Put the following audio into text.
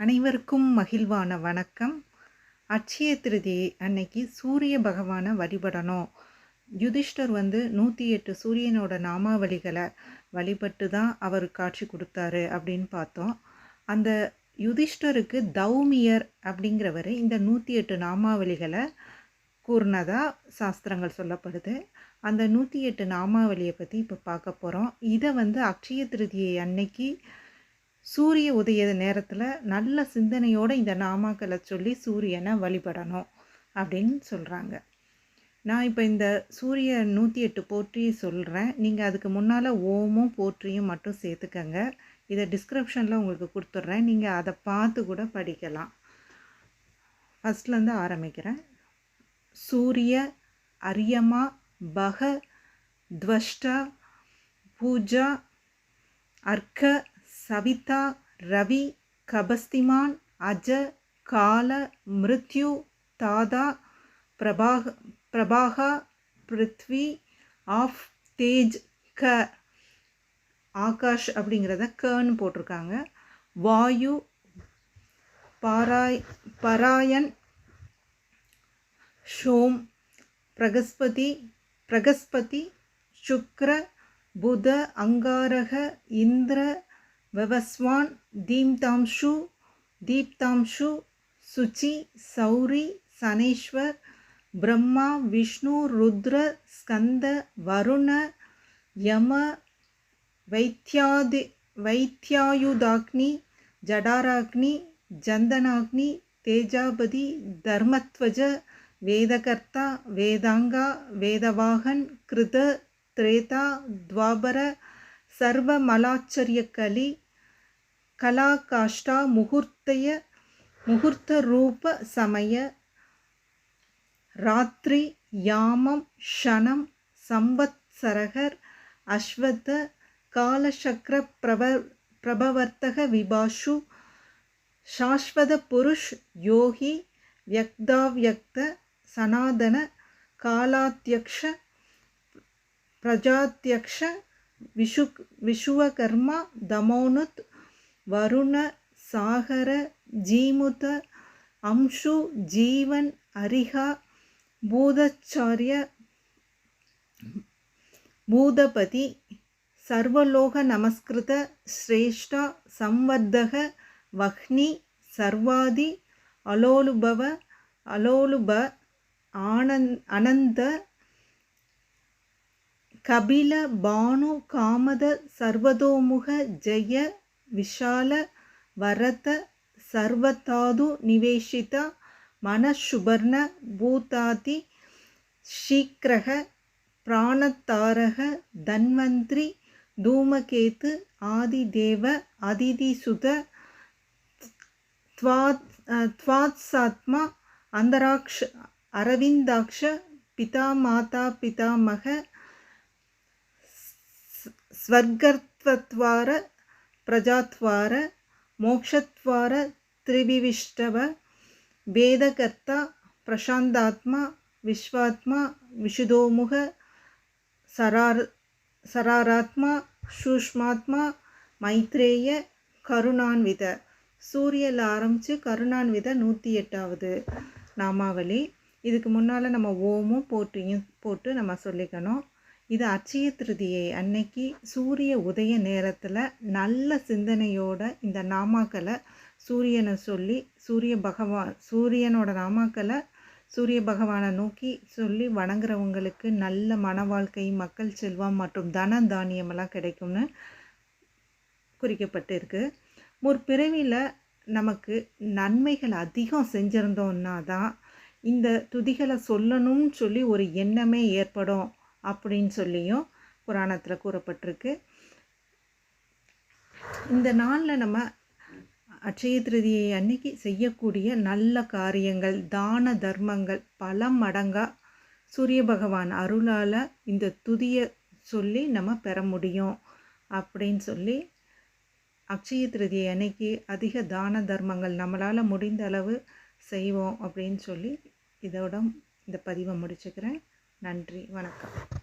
அனைவருக்கும் மகிழ்வான வணக்கம். அட்சய திருதி அன்னைக்கு சூரிய பகவானை வழிபடணும். யுதிஷ்டர் வந்து நூற்றி எட்டு சூரியனோட நாமாவளிகளை வழிபட்டு தான் அவர் காட்சி கொடுத்தாரு அப்படின்னு பார்த்தோம். அந்த யுதிஷ்டருக்கு தௌமியர் அப்படிங்கிறவர் இந்த நூற்றி எட்டு நாமாவளிகளை கூறினதா சாஸ்திரங்கள் சொல்லப்படுது. அந்த நூற்றி எட்டு நாமாவளியை பற்றி இப்போ பார்க்க போகிறோம் இதை வந்து அக்ஷய திருதியை அன்னைக்கு சூரிய உதய நேரத்தில் நல்ல சிந்தனையோடு இந்த நாமாக்களை சொல்லி சூரியனை வழிபடணும் அப்படின்னு சொல்கிறாங்க நான் இப்போ இந்த சூரிய நூற்றி எட்டு போற்றியை சொல்கிறேன் நீங்கள் அதுக்கு முன்னால் ஓமும் போற்றியும் மட்டும் சேர்த்துக்கங்க. இதை டிஸ்கிரிப்ஷனில் உங்களுக்கு கொடுத்துட்றேன். நீங்கள் அதை பார்த்து கூட படிக்கலாம். ஃபஸ்ட்லேருந்து ஆரம்பிக்கிறேன். சூரிய அரியமா பக துவஷ்டா பூஜா அர்க்க சவிதா ரவி கபஸ்திமான் அஜ கால மிருத்யு தாதா பிரபாக பிரபாகா பிருத்வி ஆஃப் தேஜ் க ஆகாஷ் அப்படிங்கிறத கன்னு போட்டிருக்காங்க. வாயு பாராய் பராயன் ஷோம் பிரகஸ்பதி பிரகஸ்பதி சுக்ர புத அங்காரக இந்திர வெவஸ்வான் தீம்தாம்ஷு தீப்தாம்ஷு சுச்சி சௌரி சனேஸ்வர் பிரம்மா விஷ்ணு ருத்ர ஸ்கந்த வருண யம வைத்தியாதி வைத்தியாயுதாக்னி ஜடாராக்னி ஜந்தனாக்னி தேஜாபதி தர்மத்வஜ வேதகர்த்தா வேதாங்கா வேதவாகன் கிருத திரேதா துவாபர சர்வமலாச்சரியக்கலி கலாகாஷ்டா முகூர்த்தய முகூர்த்த ரூப சமய ராத்திரி யாமம் ஷனம் சம்பத்சரகர் அஸ்வத்த காலசக்கர பிரப பிரபவர்த்தக விபாஷு சாஸ்வத புருஷ் யோகி வியக்தாவியக்த சனாதன காலாத்தியக்ஷ பிரஜாத்தியக்ஷ விஷு விஸ்வகர்மா தமோனுத் வருண சாகர ஜீமுத அம்சு ஜீவன் அரிகா பூதச்சாரிய பூதபதி சர்வலோக நமஸ்கிருத ஸ்ரேஷ்டா சம்வர்தக வஹ்னி சர்வாதி அலோலுபவ அலோலுப ஆனந்த் அனந்த கபில பானு காமத சர்வதோமுக ஜெய விஷால வரத சர்வதாது நிவேஷித மனசுபர்ண பூதாதி ஷீக்ரக பிராணத்தாரக தன்வந்திரி தூமகேத்து ஆதிதேவ அதிதிசுத துவாத்சாத்மா அந்தராக்ஷ அரவிந்தாக்ஷ பிதா மாதா பிதாமக ಸ್ವರ್ಗತ್ವತ್ವಾರ ಪ್ರಜಾತ್ವಾರ ಮೋಕ್ಷತ್ವಾರ ತ್ರಿವಿವಿಷ್ಟವ ಭೇದಕರ್ತ ಪ್ರಶಾಂತಾತ್ಮ ವಿಶ್ವಾತ್ಮ ವಿಶುಧೋಮುಖ ಸರಾರ್ சராராத்மா சூஷ்மாத்மா மைத்ரேய கருணான்வித சூரியல் ஆரம்பித்து கருணான்வித நூற்றி எட்டாவது நாமாவளி இதுக்கு முன்னால் நம்ம ஓமும் போட்டியும் போட்டு நம்ம சொல்லிக்கணும் இது அச்சய திருதியை அன்னைக்கு சூரிய உதய நேரத்தில் நல்ல சிந்தனையோட இந்த நாமாக்களை சூரியனை சொல்லி சூரிய பகவான் சூரியனோட நாமாக்களை சூரிய பகவானை நோக்கி சொல்லி வணங்குறவங்களுக்கு நல்ல மன வாழ்க்கை மக்கள் செல்வம் மற்றும் தன தானியமெல்லாம் கிடைக்கும்னு குறிக்கப்பட்டிருக்கு. முற்பிறவியில் நமக்கு நன்மைகள் அதிகம் செஞ்சுருந்தோம்னா தான் இந்த துதிகளை சொல்லணும்னு சொல்லி ஒரு எண்ணமே ஏற்படும். அப்படின்னு சொல்லியும் புராணத்தில் கூறப்பட்டிருக்கு. இந்த நாளில் நம்ம அட்சய திருதியை அன்னைக்கு செய்யக்கூடிய நல்ல காரியங்கள் தான தர்மங்கள் பல மடங்காக சூரிய பகவான் அருளால் இந்த துதியை சொல்லி நம்ம பெற முடியும் அப்படின்னு சொல்லி அக்ஷய திருதியை அன்னைக்கு அதிக தான தர்மங்கள் நம்மளால் முடிந்த அளவு செய்வோம் அப்படின்னு சொல்லி இதோட இந்த பதிவை முடிச்சுக்கிறேன். நன்றி வணக்கம்.